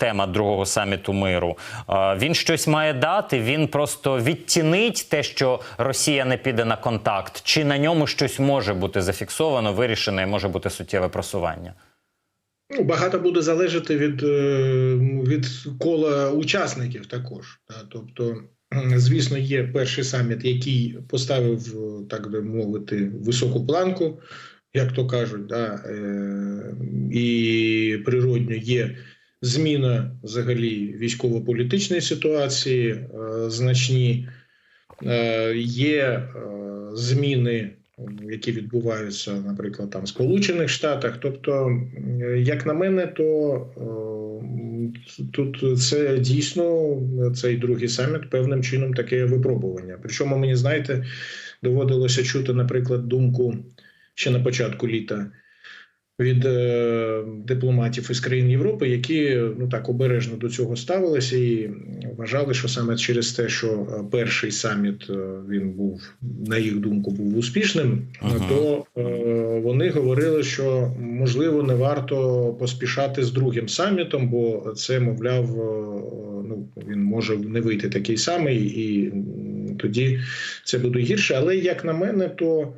Тема другого саміту миру він щось має дати. Він просто відтінить те, що Росія не піде на контакт, чи на ньому щось може бути зафіксовано, вирішено і може бути суттєве просування. Ну, багато буде залежати від, е, від кола учасників також. Тобто, звісно, є перший саміт, який поставив, е, так би мовити, високу планку, як то кажуть, да? е, і природньо є зміна взагалі військово-політичної ситуації, е, значні е, є е, зміни які відбуваються, наприклад, там в Сполучених Штатах. Тобто, як на мене, то тут це дійсно цей другий саміт певним чином таке випробування. Причому мені знаєте, доводилося чути, наприклад, думку ще на початку літа. Від е, дипломатів із країн Європи, які ну так обережно до цього ставилися і вважали, що саме через те, що е, перший саміт е, він був на їх думку був успішним, Ага. то е, вони говорили, що можливо не варто поспішати з другим самітом, бо це, мовляв, ну він може не вийти такий самий, і тоді це буде гірше. Але як на мене, то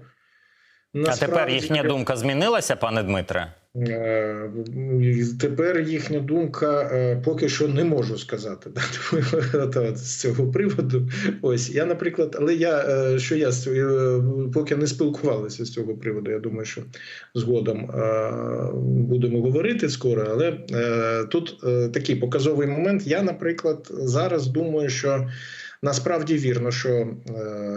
А тепер їхня думка змінилася, пане Дмитре? Е, Тепер їхня думка е, поки що не можу сказати. да, з цього приводу. Ось я, наприклад, але я е, що я поки не спілкувалися з цього приводу. Я думаю, що згодом будемо говорити скоро. Але тут такий показовий момент. Я, наприклад, зараз думаю, що. Насправді вірно, що е,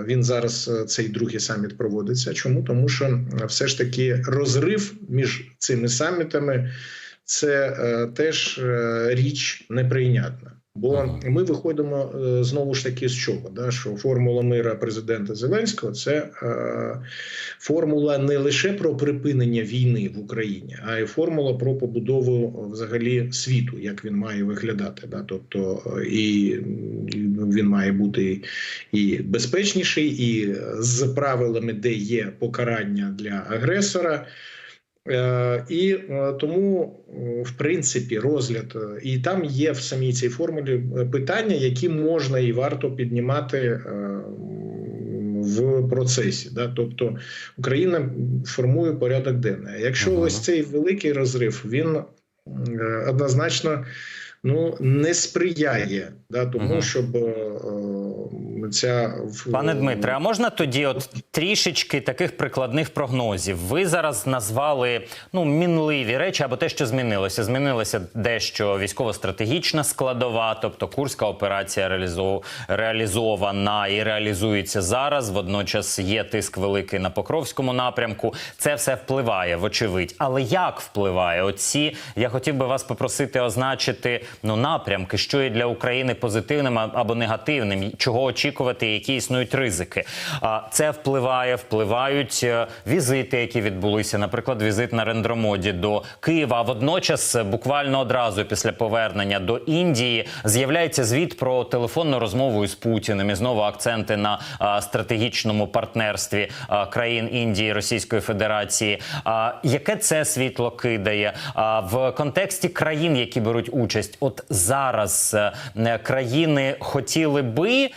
він зараз е, цей другий саміт проводиться. Чому тому, що е, все ж таки розрив між цими самітами це теж річ неприйнятна. Бо ми виходимо знову ж таки з чого? Да? Що формула мира президента Зеленського це е, формула не лише про припинення війни в Україні, а й формула про побудову взагалі світу, як він має виглядати. Да? Тобто і він має бути і безпечніший, і з правилами, де є покарання для агресора. Е, І е, тому, е, в принципі, розгляд і там є в самій цій формулі питання, які можна і варто піднімати в процесі. Да? Тобто Україна формує порядок денний. Якщо Ага. ось цей великий розрив, він е, однозначно ну не сприяє да, тому, щоб е, ця Пане Дмитре, а можна тоді от трішечки таких прикладних прогнозів? Ви зараз назвали ну мінливі речі або те, що змінилося. Змінилося дещо військово-стратегічна складова, тобто Курська операція реалізов... реалізована і реалізується зараз. Водночас є тиск великий на Покровському напрямку. Це все впливає, вочевидь. Але як впливає? Оці я хотів би вас попросити означити ну напрямки, що є для України позитивним або негативним, чого очікувати, які існують ризики. А це впливає, впливають е, візити, які відбулися, наприклад, візит на рендромоді до Києва. А водночас, е, буквально одразу після повернення до Індії, з'являється звіт про телефонну розмову із Путіним. І знову акценти на стратегічному партнерстві країн Індії Російської Федерації. А, яке це світло кидає а, в контексті країн, які беруть участь? От зараз е, країни хотіли би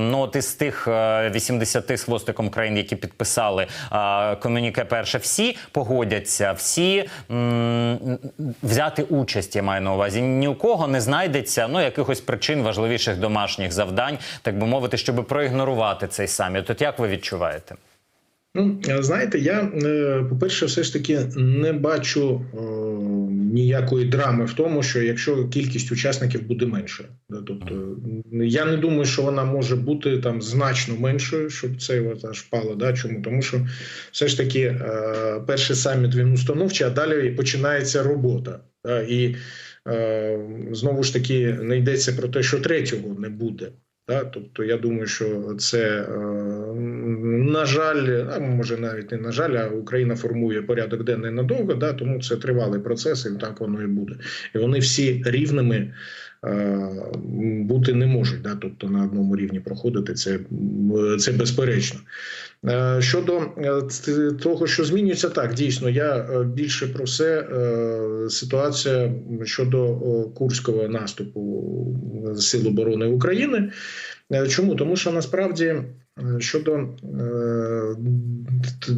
ну от із тих е, 80 з хвостиком країн, які підписали а, комюніке, перше, всі погодяться, всі взяти участь. Я маю на увазі. Ні у кого не знайдеться ну якихось причин важливіших домашніх завдань, так би мовити, щоб проігнорувати цей саміт. От як ви відчуваєте? Ну, знаєте, я, е, по-перше, все ж таки не бачу е, ніякої драми в тому, що якщо кількість учасників буде меншою. Да, Тобто, я не думаю, що вона може бути там значно меншою, щоб це аж впало. Да? Чому? Тому що все ж таки е, перший саміт він установчий, а далі починається робота. Да? І е, знову ж таки не йдеться про те, що третього не буде. Да? Тобто, я думаю, що це е, на жаль, а може навіть не на жаль, а Україна формує порядок денний надовго, да? тому це тривалий процес, і так воно і буде. І вони всі рівними е, бути не можуть. Да? Тобто на одному рівні проходити це, це безперечно. Е, Щодо е, того, що змінюється, так дійсно я е, більше про все е, ситуація щодо курського наступу Сил оборони України. Е, Чому? Тому що насправді е, щодо е, т-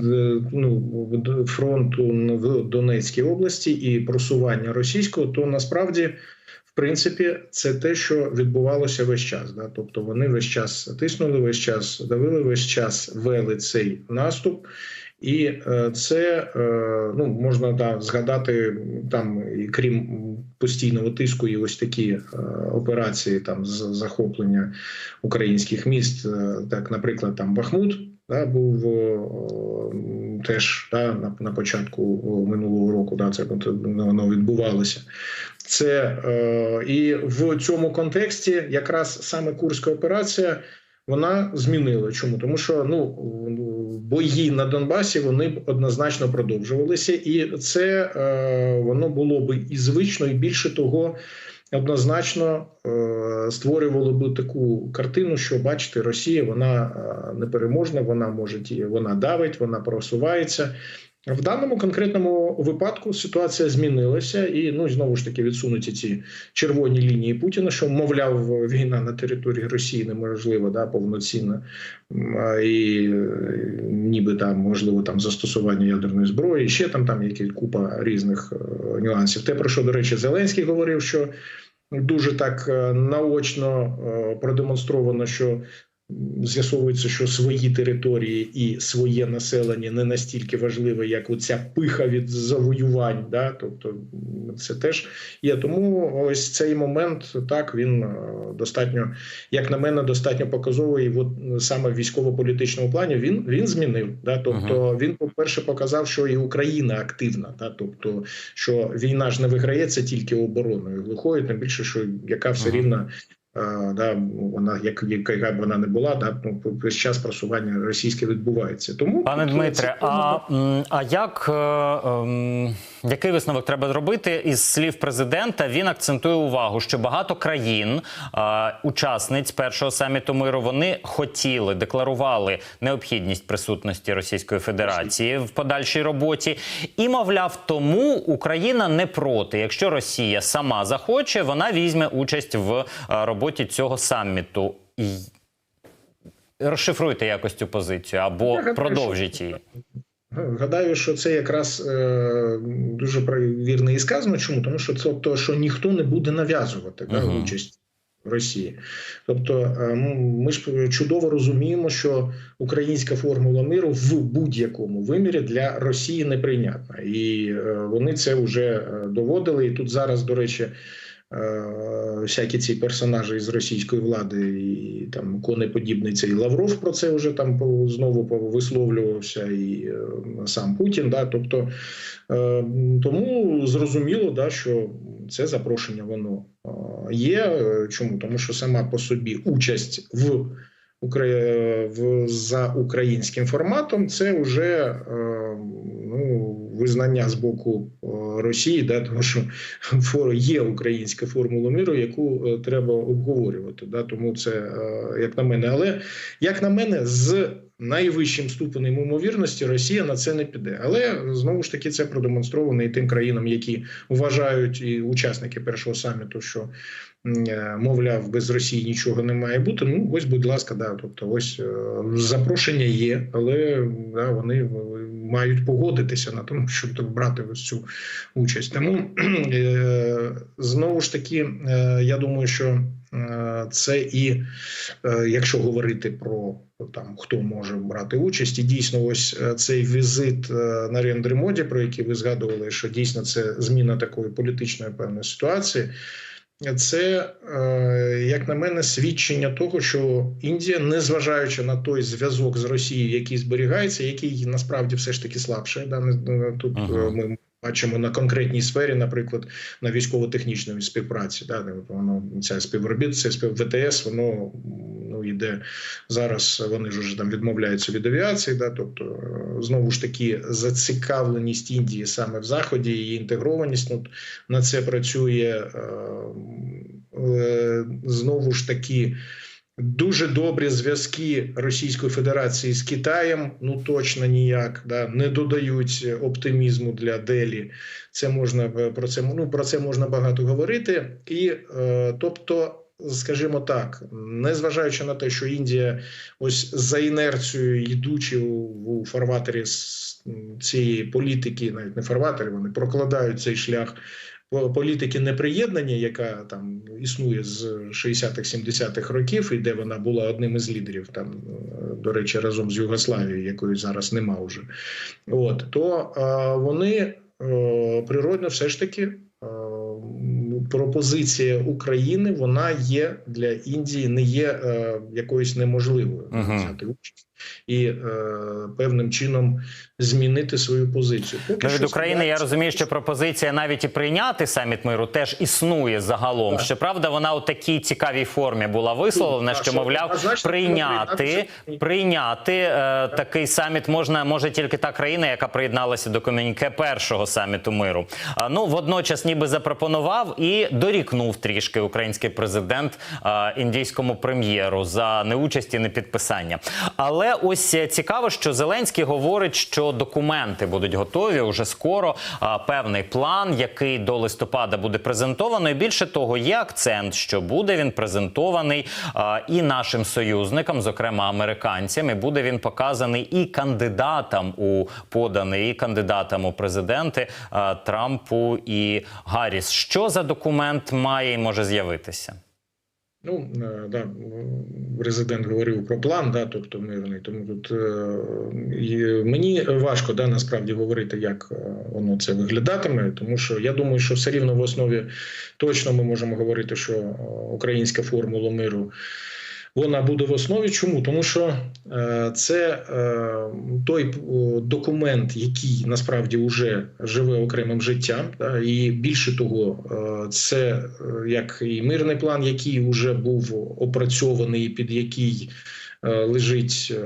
ну, фронту в Донецькій області і просування російського, то насправді. В принципі, це те, що відбувалося весь час. Да? Тобто вони весь час тиснули, весь час давили, весь час вели цей наступ, і е, це е, ну можна да, згадати там, і крім постійного тиску, і ось такі е, операції там з захоплення українських міст, так, наприклад, там Бахмут. Да, був теж да, на, на початку минулого року. Да, це воно відбувалося. Це і в цьому контексті якраз саме Курська операція вона змінила. Чому? Тому що ну бої на Донбасі вони б однозначно продовжувалися, і це е, воно було би і звично, і більше того. Однозначно е, створювало би таку картину, що бачите, Росія вона е, непереможна, вона може вона давить, вона просувається. В даному конкретному випадку ситуація змінилася, і ну знову ж таки відсунуті ці червоні лінії Путіна, що мовляв, війна на території Росії неможлива, да, повноцінна, і е, ніби там можливо там застосування ядерної зброї, ще там там якась купа різних е, нюансів. Те про що до речі, Зеленський говорив, що дуже так е, наочно продемонстровано, що з'ясовується, що свої території і своє населення не настільки важливе, як оця пиха від завоювань. Да? Тобто це теж є. Тому ось цей момент так він е, достатньо, як на мене, достатньо показовий. І от саме в військово-політичному плані він він змінив. Да? Тобто він, по-перше, показав, що і Україна активна, да? тобто що війна ж не виграється тільки обороною глухою, тим більше, що яка все Ага. рівно. Е, Да, вона як яка б вона не була, да ну весь час просування російське відбувається. Тому Пане Дмитре, а, а як е, ем, який висновок треба зробити із слів президента? Він акцентує увагу, що багато країн, е, учасниць першого саміту миру, вони хотіли, декларували необхідність присутності Російської Федерації в подальшій роботі, і мовляв, тому Україна не проти. Якщо Росія сама захоче, вона візьме участь в роботі цього саміту. Розшифруйте якось цю позицію або продовжіть її. Гадаю, що це якраз е, дуже вірно і сказано. Чому? Тому що це тобто, що ніхто не буде нав'язувати да, Мгм. участь в Росії. Тобто, е, ми ж чудово розуміємо, що українська формула миру в будь-якому вимірі для Росії неприйнятна, і е, вони це вже е, доводили. І тут зараз, до речі. Е, Всякі ці персонажі із російської влади, і там конеподібний цей Лавров про це вже там знову висловлювався, і е, сам Путін. Да, тобто е, тому зрозуміло, да, що це запрошення воно є. Чому? Тому що сама по собі участь в за українським форматом це вже е, ну, визнання з боку е, Росії, да, тому що є українська формула миру, яку е, треба обговорювати. Да, тому це як на мене, але як на мене, з найвищим ступенем ймовірності Росія на це не піде. Але знову ж таки це продемонстровано і тим країнам, які вважають і учасники першого саміту, що мовляв, без Росії нічого не має бути. Ну ось, будь ласка, да. Тобто, ось е, запрошення є, але да, вони е, мають погодитися на тому, щоб брати ось цю участь. Тому е, знову ж таки, е, я думаю, що е, це і е, якщо говорити про там хто може брати участь, і дійсно, ось е, цей візит е, на Рендримоді, про який ви згадували, що дійсно це зміна такої політичної певної ситуації. Це, е, як на мене, свідчення того, що Індія, незважаючи на той зв'язок з Росією, який зберігається, який насправді все ж таки слабше, да не- тут Ага. е, ми бачимо на конкретній сфері, наприклад, на військово-технічній співпраці. Да, воно ця співробіт, це спів ВТС, воно ну йде зараз. Вони ж уже там відмовляються від авіації. Да, тобто е, знову ж таки зацікавленість Індії саме в заході, її інтегрованість. Ну на це працює е, знову ж таки дуже добрі зв'язки Російської Федерації з Китаєм. Ну точно ніяк да не додають оптимізму для Делі. Це можна е, про це ну про це можна багато говорити, і е, тобто. Скажімо так, незважаючи на те, що Індія, ось за інерцією, йдучи у, фарватері цієї політики, навіть не фарватері, вони прокладають цей шлях політики неприєднання, яка там існує з 60-х, 70-х років, і де вона була одним із лідерів, там до речі, разом з Югославією, якої зараз нема вже. От то вони е, природно все ж таки. Пропозиція України вона є для Індії, не є е, якоюсь неможливою Мгм. взяти участь і е, певним чином змінити свою позицію. Поки Ну, від України я розумію, що пропозиція навіть і прийняти саміт миру теж існує загалом. Так. Щоправда, вона у такій цікавій формі була висловлена, Так, що що мовляв прийняти прийняти- прийняти е, такий саміт можна може тільки та країна, яка приєдналася до комюніке першого саміту миру. А, ну водночас, ніби запропонував і дорікнув трішки український президент індійському прем'єру за неучасть і непідписання. Але ось цікаво, що Зеленський говорить, що документи будуть готові уже скоро. а, Певний план, який до листопада буде презентовано. І більше того, є акцент, що буде він презентований і нашим союзникам, зокрема американцям, і буде він показаний і кандидатам у поданий, і кандидатам у президенти Трампу і Гарріс. Що за документ має і може з'явитися? Ну е, да, президент говорив про план, да, тобто мирний. Тому тут е, і мені важко да, насправді говорити, як е, воно це виглядатиме, тому що я думаю, що все рівно в основі точно ми можемо говорити, що українська формула миру. Вона буде в основі. Чому? Тому що е, це е, той е, документ, який насправді вже живе окремим життям, і більше того, це як і мирний план, який вже був опрацьований, під який лежить, е,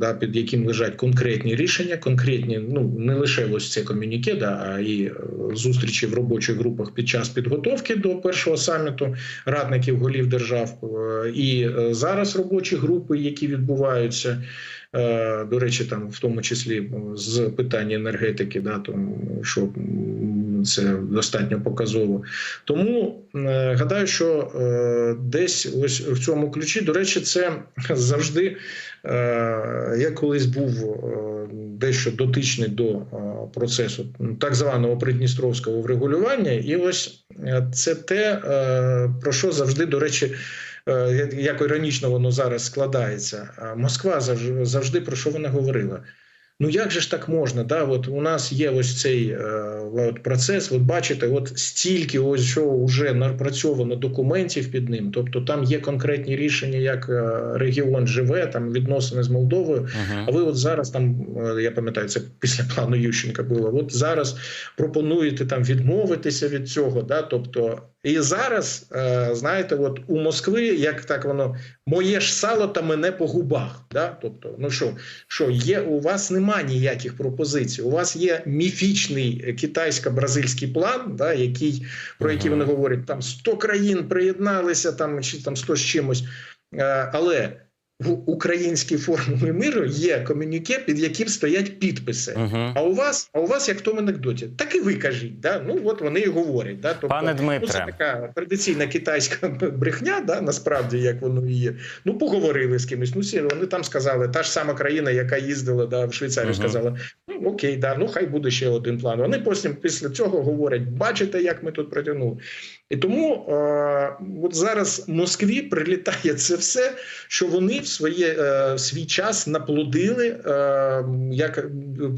да, під яким лежать конкретні рішення, конкретні, ну не лише ось це комюніке, да, а і е, зустрічі в робочих групах під час підготовки до першого саміту радників голів держав, е, і е, зараз робочі групи, які відбуваються. Е, До речі, там в тому числі е, з питання енергетики, да, тому що це достатньо показово. Тому е, гадаю, що десь ось в цьому ключі, до речі, це завжди я колись був дещо дотичний до процесу так званого придністровського врегулювання, і ось це те, про що завжди, до речі. Е, Як іронічно воно зараз складається, Москва завжди, про що вона говорила? Ну як же ж так можна? Да? От у нас є ось цей е, от процес. От бачите, от стільки ось що вже напрацьовано документів під ним. Тобто там є конкретні рішення, як е, регіон живе, там відносини з Молдовою. А ви от зараз там, е, я пам'ятаю, це після плану Ющенка було. От зараз пропонуєте там відмовитися від цього. Да? Тобто, і зараз, е, знаєте, от у Москви, як так воно, моє ж сало та мене по губах. Да? Тобто, ну що, що є, у вас нема ніяких пропозицій. У вас є міфічний китайсько-бразильський план, да, який, про який вони говорять, там 100 країн приєдналися, там чи там 100 з чимось. Е, Але в українській формулі миру є комюніке, під яким стоять підписи. Угу. А у вас, а у вас як в тому анекдоті, так і ви кажіть. Да? Ну от вони і говорять. Да? Тобто, Пане ну, це така традиційна китайська брехня, да? насправді, як воно і є. Ну, поговорили з кимось. Ну, вони там сказали, та ж сама країна, яка їздила да, в Швейцарію, Мгм. сказала: ну окей, да, ну хай буде ще один план. Вони потім після цього говорять: бачите, як ми тут протягнули. І тому е, от зараз Москві прилітає це все, що вони в своє е, в свій час наплодили, е, як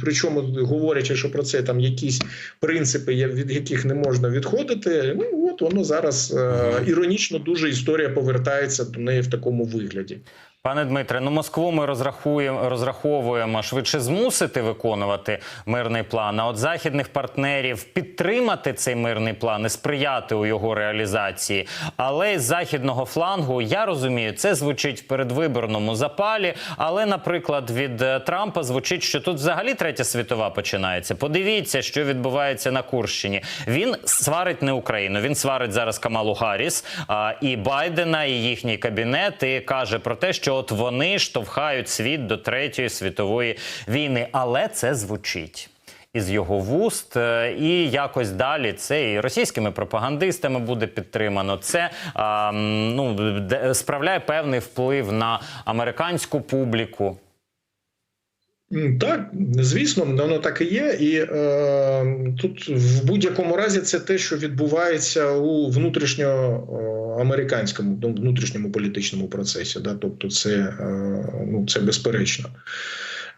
причому говорячи, що про це там якісь принципи, від яких не можна відходити. Ну от воно зараз е, іронічно дуже історія повертається до неї в такому вигляді. Пане Дмитре, ну Москву ми розрахуємо, розраховуємо швидше змусити виконувати мирний план. А от західних партнерів підтримати цей мирний план і сприяти у його реалізації. Але з західного флангу я розумію, це звучить в передвиборному запалі. Але, наприклад, від е, Трампа звучить, що тут взагалі третя світова починається. Подивіться, що відбувається на Курщині. Він сварить не Україну. Він сварить зараз Камалу Харріс а, і Байдена, і їхній кабінет, і каже про те, що от вони штовхають світ до третьої світової війни. Але це звучить. Із його вуст, е, і якось далі це і російськими пропагандистами буде підтримано. Це а, ну справляє певний вплив на американську публіку. Так, звісно, воно так і є. І е, тут в будь-якому разі це те, що відбувається у внутрішньоамериканському ну, внутрішньому політичному процесі. Да? Тобто, це, е, ну, це безперечно.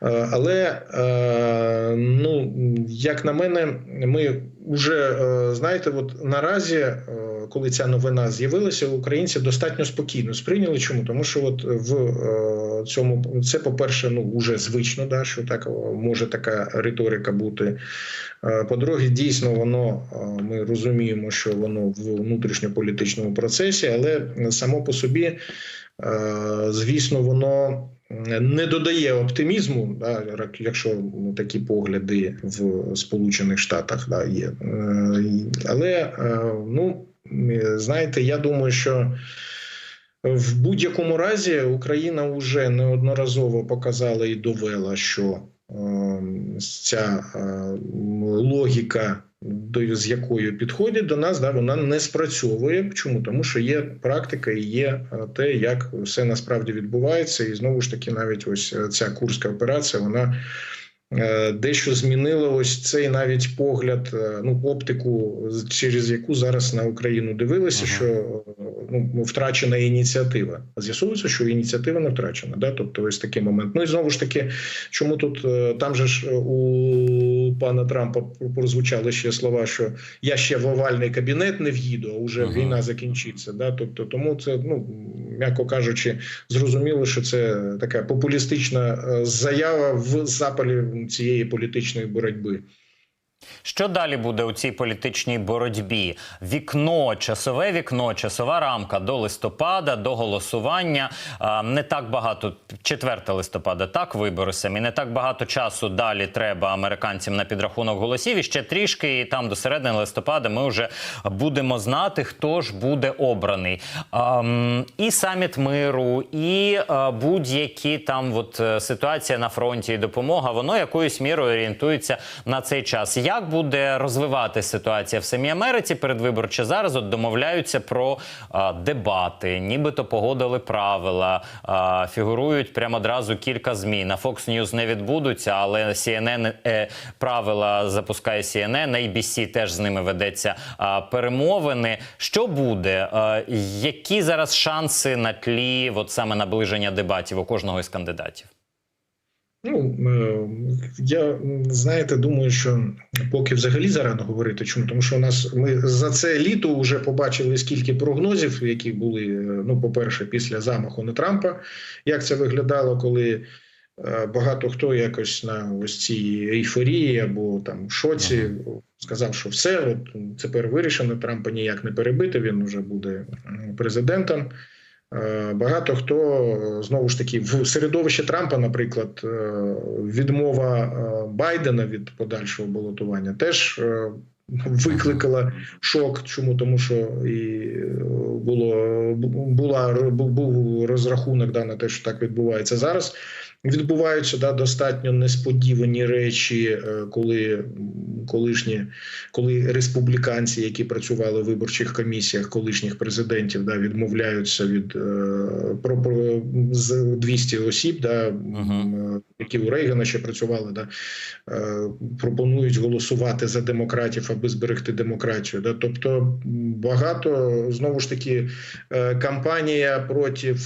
Е, Але е, ну як на мене, ми вже е, знаєте, от наразі, е, коли ця новина з'явилася, українці достатньо спокійно сприйняли. Чому тому, що от в е, цьому це, по перше, ну вже звично, да що так може така риторика бути. По-друге, дійсно, воно ми розуміємо, що воно в внутрішньополітичному процесі, але само по собі, звісно, воно не додає оптимізму, да, якщо такі погляди в Сполучених Штатах да, є. Е, Але е, ну е, знаєте, я думаю, що в будь-якому разі Україна вже неодноразово показала і довела, що е, ця е, логіка, до з якою підходять до нас, да, вона не спрацьовує. Чому? Тому що є практика і є е, те, як все насправді відбувається, і знову ж таки, навіть ось е, ця курська операція, вона. е, Дещо змінила ось цей навіть погляд, ну оптику, через яку зараз на Україну дивилися, Ага. що ну втрачена ініціатива. З'ясовується, що ініціатива не втрачена. Да? Тобто, ось такий момент. Ну і знову ж таки, чому тут там же ж у пана Трампа прозвучали ще слова, що я ще в овальний кабінет не в'їду, а вже Ага. війна закінчиться. Да? Тобто, тому це ну м'яко кажучи, зрозуміло, що це така популістична е, заява в запалі цієї політичної боротьби. Що далі буде у цій політичній боротьбі? Вікно, часове вікно, часова рамка до листопада, до голосування. Не так багато 4 листопада, так вибори самі. Не так багато часу далі треба американцям на підрахунок голосів. І ще трішки, і там до середини листопада ми вже будемо знати, хто ж буде обраний. І саміт миру, і будь-які там от е, ситуація на фронті і допомога, воно якоюсь мірою орієнтується на цей час. Як буде розвивати ситуація в самій Америці передвиборче зараз? От домовляються про а, дебати, нібито погодили правила, а, фігурують прямо одразу кілька змі. На Fox News не відбудуться, але CNN е, правила запускає CNN, ABC теж з ними ведеться а, перемовини. Що буде? А, які зараз шанси на тлі от саме наближення дебатів у кожного із кандидатів? Ну е, я знаєте, думаю, що поки взагалі зарано говорити. Чому тому, що у нас ми за це літо вже побачили скільки прогнозів, які були е, ну, по-перше, після замаху на Трампа. Як це виглядало, коли е, багато хто якось на ось цій ейфорії або там шоці сказав, що все, от тепер вирішено. Трампа ніяк не перебити. Він вже буде президентом. Е, Багато хто е, знову ж таки в середовищі Трампа, наприклад, е, відмова Байдена від подальшого балотування теж викликала шок. Чому тому, що і було була був розрахунок да, на те, що так відбувається зараз. Відбуваються да достатньо несподівані речі, е, коли колишні, коли республіканці, які працювали в виборчих комісіях колишніх президентів, да відмовляються від е, про, про з 200 осіб, да м, е, які у Рейгана ще працювали, да пропонують голосувати за демократів, аби зберегти демократію. Да, тобто багато знову ж таки кампанія проти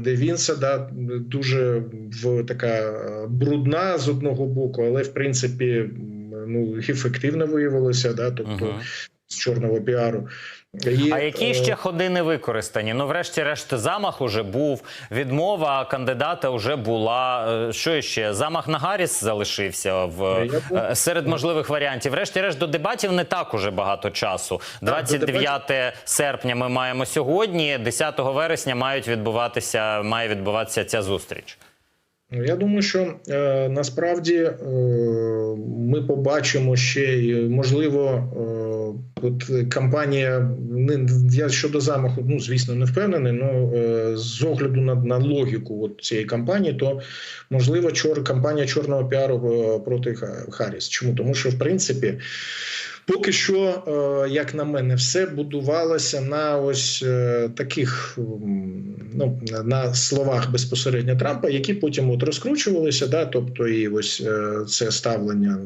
Девінса, да дуже в така е, брудна з одного боку, але в принципі ну ефективно виявилося. Да, тобто Мгм. з чорного піару. І, А які е, ще ходи не використані? Ну, врешті-решт, замах уже був, відмова кандидата вже була. Е, Що ще? Замах на Гарріс залишився в Я серед можливих варіантів. Врешті-решт, до дебатів не так уже багато часу. до 29 серпня ми маємо сьогодні. 10 вересня мають відбуватися, має відбуватися ця зустріч. Ну, Я думаю, що е, насправді е, ми побачимо ще й, можливо, е, от кампанія я щодо замаху, ну звісно, не впевнений. але з огляду на, на логіку от цієї кампанії, то можливо, чор кампанія чорного піару е, проти Ха- Харріс. Чому тому, що в принципі. Поки що, е, як на мене, все будувалося на ось е, таких ну, на словах безпосередньо Трампа, які потім от розкручувалися. Да, тобто, і ось е, це ставлення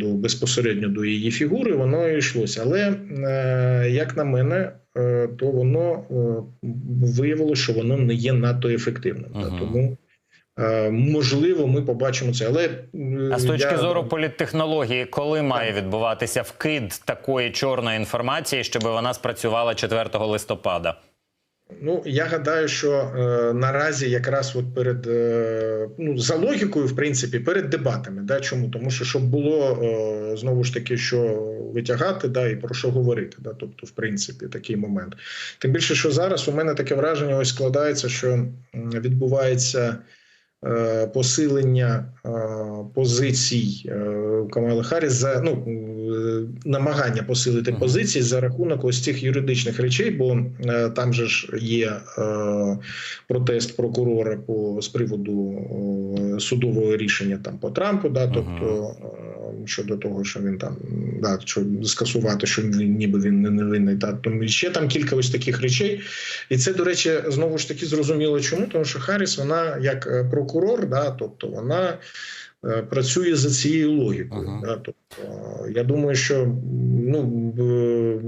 до безпосередньо до її фігури, воно йшлося. Але як на мене, то воно виявилося, що воно не є надто ефективним. Мгм. тому можливо, ми побачимо це. Але е, А з точки я- зору політтехнології, коли має відбуватися вкид такої чорної інформації, щоб вона спрацювала 4 листопада? Ну я гадаю, що е, наразі якраз от перед е, ну за логікою, в принципі, перед дебатами. Да, чому тому, що щоб було е, знову ж таки, що витягати, да, і про що говорити, да, тобто, в принципі, такий момент. Тим більше, що зараз у мене таке враження ось складається, що відбувається. Е, Посилення е, позицій е, Камали Харріс за ну намагання посилити позиції за рахунок ось цих юридичних речей, бо там же ж є протест прокурора по з приводу судового рішення там по Трампу, да, тобто щодо того, що він там да, що скасувати, що ніби він не невинний. Та тому ще там кілька ось таких речей. І це, до речі, знову ж таки зрозуміло, чому тому, що Харріс, вона як е, прокурор, да, тобто вона. Е, Працює за цією логікою, Ага. да, тобто е, я думаю, що ну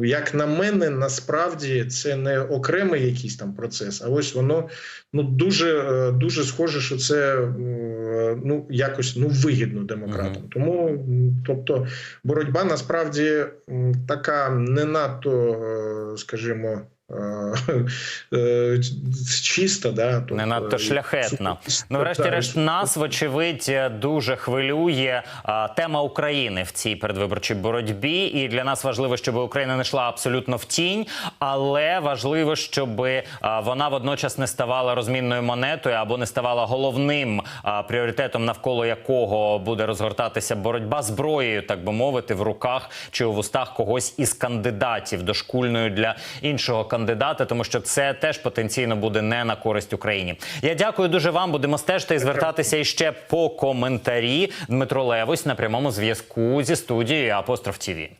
як на мене, насправді це не окремий якийсь там процес, а ось воно ну дуже е, дуже схоже, що це ну якось ну вигідно демократам. Тому тобто боротьба насправді така не надто, скажімо. Е, е, Чиста, да, тобто, Не надто шляхетна. Ну, врешті-решт, нас, вочевидь, дуже хвилює а, тема України в цій передвиборчій боротьбі. І для нас важливо, щоб Україна не йшла абсолютно в тінь, але важливо, щоб а, вона водночас не ставала розмінною монетою або не ставала головним а, пріоритетом, навколо якого буде розгортатися боротьба зброєю, так би мовити, в руках чи у вустах когось із кандидатів дошкульною для іншого кандидата, тому що це теж потенційно буде не на користь Україні. Я дякую дуже вам. Будемо стежити і звертатися іще по коментарі. Дмитро Левось на прямому зв'язку зі студією Апостроф ТІВІ.